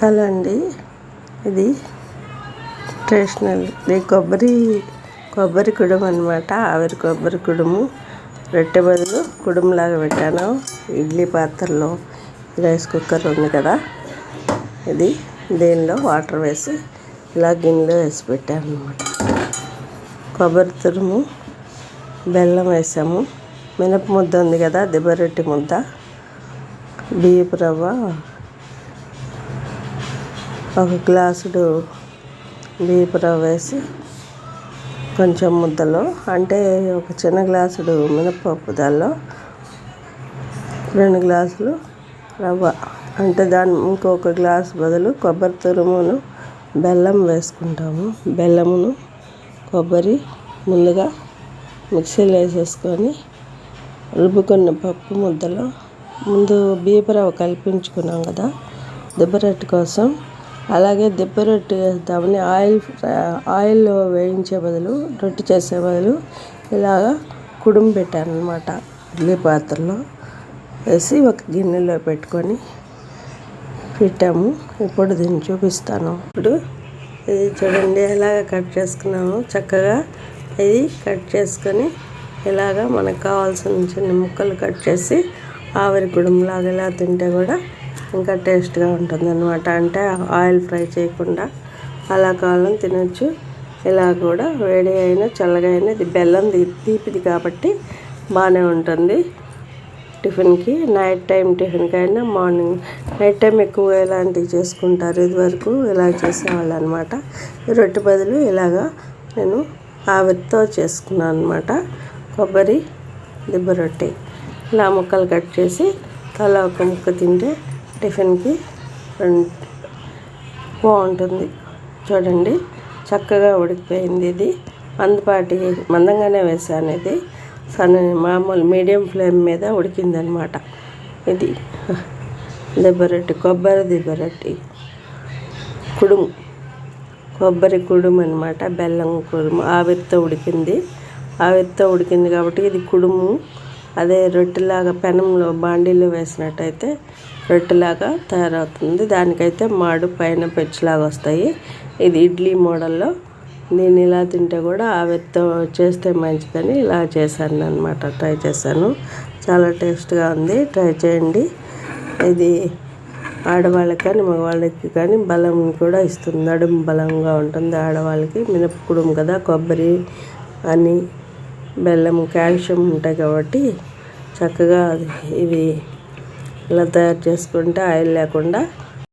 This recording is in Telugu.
హలో అండి. ఇది ట్రెడిషనల్. ఇది కొబ్బరి కొబ్బరి కుడుము అనమాట ఆవిరి కొబ్బరి కుడుము. రొట్టె బదులు కుడుములాగా పెట్టాను. ఇడ్లీ పాత్రలో రైస్ కుక్కర్ ఉంది కదా. ఇది దీనిలో వాటర్ వేసి ఇలా గిన్నెలో వేసి పెట్టాను అనమాట కొబ్బరి తురుము బెల్లం వేసాము. మినప ముద్ద ఉంది కదా దిబ్బరొట్టి ముద్ద. బియ్యపు రవ్వ ఒక గ్లాసుడు బియ్యపు రవ్వ వేసి కొంచెం ముద్దలో అంటే ఒక చిన్న గ్లాసుడు మినపప్పు దానిలో రెండు గ్లాసులు రవ్వ. అంటే దాని ఇంకొక గ్లాస్ బదులు కొబ్బరి తురుమును బెల్లం వేసుకుంటాము. బెల్లమును కొబ్బరి ముందుగా మిక్సీలో వేసేసుకొని రుబ్బుకున్న పప్పు ముద్దలో ముందు బియ్యపు రవ్వ కలిపించుకున్నాం కదా దిబ్బరొట్టె కోసం అలాగే దిబ్బ రొట్టె వేద్దామని ఆయిల్ ఆయిల్లో వేయించే బదులు రొట్టె చేసే బదులు ఇలాగా కుడుము పెట్టాను అనమాట ఇడ్లీ పాత్రలో వేసి ఒక గిన్నెలో పెట్టుకొని పెట్టాము. ఇప్పుడు దీన్ని చూపిస్తాను. ఇప్పుడు ఇది చూడండి ఎలాగ కట్ చేసుకున్నాము చక్కగా ఇది కట్ చేసుకొని ఇలాగ మనకు కావాల్సిన చిన్న ముక్కలు కట్ చేసి ఆవిరి కుడుములాగా ఇలా తింటే కూడా ఇంకా టేస్ట్గా ఉంటుంది అనమాట అంటే ఆయిల్ ఫ్రై చేయకుండా అలా కావాలని తినొచ్చు. ఇలా కూడా వేడి అయినా చల్లగా అయినా ఇది బెల్లం తీపిది కాబట్టి బాగానే ఉంటుంది. టిఫిన్కి నైట్ టైం టిఫిన్కి అయినా మార్నింగ్ నైట్ టైం ఎక్కువగా ఇలాంటివి చేసుకుంటారు? ఇదివరకు ఇలా చేసేవాళ్ళు అనమాట రొట్టె బదులు ఇలాగా నేను ఆవిరితో చేసుకున్నాను అనమాట కొబ్బరి దిబ్బ రొట్టె. ఇలా ముక్కలు కట్ చేసి తల ఒక ముక్క తింటే టిఫిన్కి బాగుంటుంది. చూడండి చక్కగా ఉడికిపోయింది ఇది. మందపాటి మందంగానే వేసాను ఇది. సన్న మామూలు మీడియం ఫ్లేమ్ మీద ఉడికిందనమాట ఇది. దిబ్బరొట్టి కొబ్బరి దిబ్బరొట్టి కుడుము కొబ్బరి కుడుము అనమాట బెల్లం కుడుము ఆవిరితో ఉడికింది. ఆవిరితో ఉడికింది కాబట్టి ఇది కుడుము. అదే రొట్టెలాగా పెనంలో బాండీలో వేసినట్టయితే రొట్టెలాగా తయారవుతుంది. దానికైతే మాడు పైన పెచ్చులాగా వస్తాయి. ఇది ఇడ్లీ మోడల్లో. నేను ఇలా తింటే కూడా ఆవిరితో చేస్తే మంచిదని ఇలా చేశాను అనమాట ట్రై చేశాను. చాలా టేస్ట్గా ఉంది. ట్రై చేయండి. ఇది ఆడవాళ్ళకి కానీ మగవాళ్ళకి కానీ బలం కూడా ఇస్తుంది. నడుము బలంగా ఉంటుంది. ఆడవాళ్ళకి మినపకుడుము కదా కొబ్బరి అని బెల్లం కాల్షియం ఉంటాయి కాబట్టి చక్కగా ఇవి ఇలా తయారు చేసుకుంటే ఆయిల్ లేకుండా